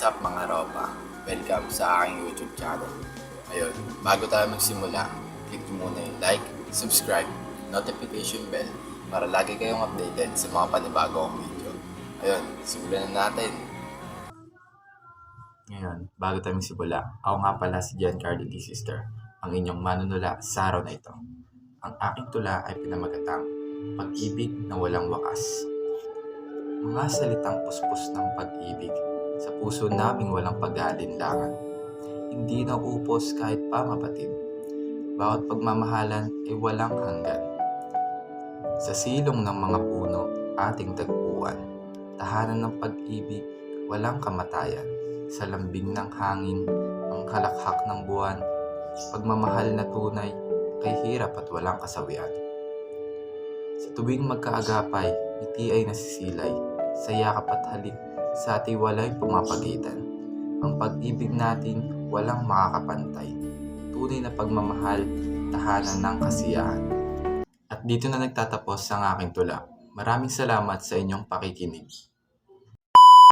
What's up mga ropa? Welcome sa aking YouTube channel. Ayun, bago tayo magsimula, click nyo muna yung like, subscribe, notification bell para lagi kayong updated sa mga panibagong video. Ayun, simulan na natin. Ngayon, bago tayo magsimula, ako nga pala si Giancarlo D. Sister, ang inyong manunula sa araw na ito. Ang aking tula ay pinamagatang Pag-ibig na walang wakas. Mga salitang puspos ng pag-ibig sa puso naming walang pag-aalinlangan. Hindi na upos kahit pa mapatid. Bawat pagmamahalan ay walang hanggan. Sa silong ng mga puno, ating tagpuan. Tahanan ng pag-ibig, walang kamatayan. Sa lambing ng hangin, ang kalakhak ng buwan. Pagmamahal na tunay, kay hirap at walang kasawian. Sa tuwing magkaagapay, ngiti ay nasisilay. Sa yakap at halik, sa tiwalay pumapagitan. Ang pag-ibig natin walang makakapantay. Tunay na pagmamahal, tahanan ng kasiyahan. At dito na nagtatapos ang aking tula. Maraming salamat sa inyong pakikinig.